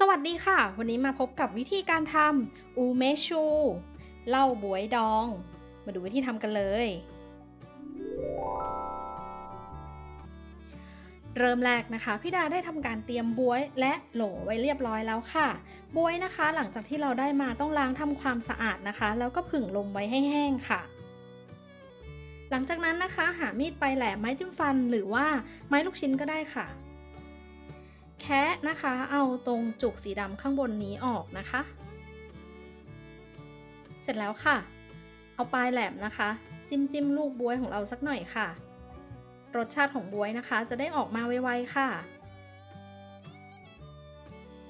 สวัสดีค่ะ วันนี้มาพบกับวิธีการทำอูเมชูเหล้าบวยดอง มาดูวิธีทำกันเลย เริ่มแรกนะคะ พี่ดาได้ทำการเตรียมบวยและโหลไว้เรียบร้อยแล้วค่ะ บวยนะคะ หลังจากที่เราได้มาต้องล้างทำความสะอาดนะคะ แล้วก็ผึ่งลมไว้ให้แห้งค่ะ หลังจากนั้นนะคะ หามีดปลายแหลมไม้จิ้มฟันหรือว่าไม้ลูกชิ้นก็ได้ค่ะ แคะนะคะ เอาตรงจุกสีดำข้างบนนี้ออกนะคะ เสร็จแล้วค่ะ เอาปลายแหลมนะคะ จิ้มจิ้มลูกบวยของเราสักหน่อยค่ะ รสชาติของบวยนะคะ จะได้ออกมาไวๆค่ะ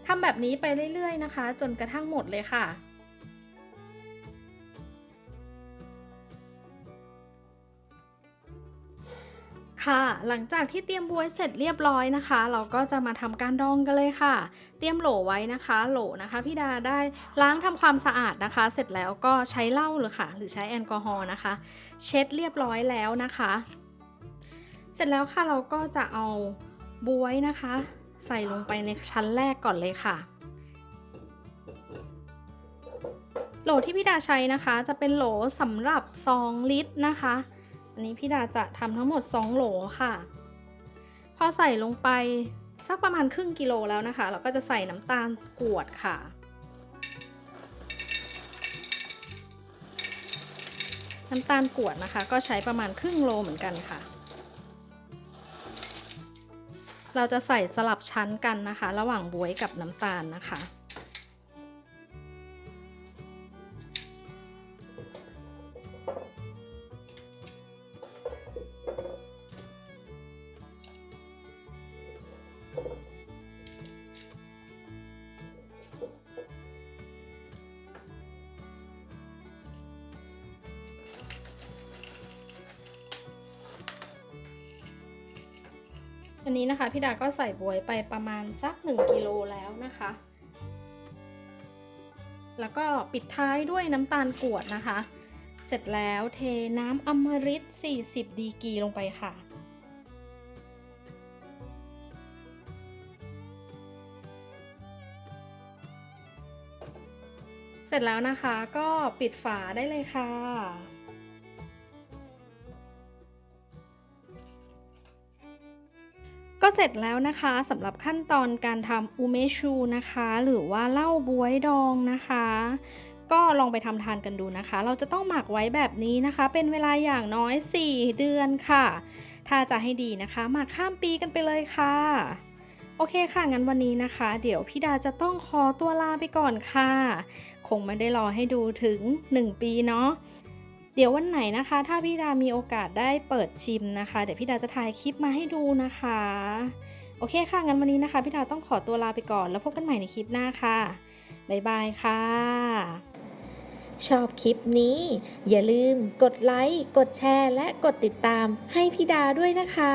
ทำแบบนี้ไปเรื่อยๆนะคะ จนกระทั่งหมดเลยค่ะ ค่ะ หลังจากที่เตรียมบวยเสร็จเรียบร้อยนะคะ เราก็จะมาทำการดองกันเลยค่ะ เตรียมโหลไว้นะคะ โหลนะคะพี่ดาได้ล้างทำความสะอาดนะคะ เสร็จแล้วก็ใช้เหล้าหรือค่ะ หรือใช้แอลกอฮอล์นะคะ เช็ดเรียบร้อยแล้วนะคะ เสร็จแล้วค่ะเราก็จะเอาบวยนะคะ ใส่ลงไปในชั้นแรกก่อนเลยค่ะโหลที่พี่ดาใช้นะคะ จะเป็นโหลสำหรับ 2 ลิตรนะคะ อันนี้พี่ดาจะทำทั้งหมด 2 โหลค่ะ พอใส่ลงไปสักประมาณครึ่งกิโลแล้วนะคะ เราก็จะใส่น้ำตาลกวดค่ะ น้ำตาลกวดนะคะ ก็ใช้ประมาณครึ่งโลเหมือนกันค่ะ เราจะใส่สลับชั้นกันนะคะ ระหว่างบวยกับน้ำตาลนะคะ อันนี้นะคะพี่ดาก็ใส่บวยไปประมาณสัก 1กิโลแล้วนะคะ แล้วก็ปิดท้ายด้วยน้ำตาลกวดนะคะ เสร็จแล้วเทน้ำอมฤต40 ดีกีลงไปค่ะเสร็จแล้วนะคะก็ปิดฝาได้เลยค่ะ ก็เสร็จแล้วนะคะสำหรับขั้นตอนการทำอูเมชูนะคะ หรือว่าเหล้าบวยดองนะคะ ก็ลองไปทำทานกันดูนะคะ เราจะต้องหมักไว้แบบนี้นะคะ เป็นเวลาอย่างน้อย 4 เดือนค่ะ ถ้าจะให้ดีนะคะหมักข้ามปีกันไปเลยค่ะ โอเคค่ะ งั้นวันนี้นะคะ เดี๋ยวพี่ดาจะต้องขอตัวลาไปก่อนค่ะ คงไม่ได้รอให้ดูถึง 1 ปีเนาะ เดี๋ยววันไหนนะคะ ถ้าพี่ดามีโอกาสได้เปิดชิมนะคะ เดี๋ยวพี่ดาจะถ่ายคลิปมาให้ดูนะคะ โอเคค่ะ งั้นวันนี้นะคะ พี่ดาต้องขอตัวลาไปก่อน แล้วพบกันใหม่ในคลิปหน้าค่ะ บ๊ายบายค่ะ ชอบคลิปนี้ อย่าลืมกดไลค์ กดแชร์ และกดติดตามให้พี่ดาด้วยนะคะ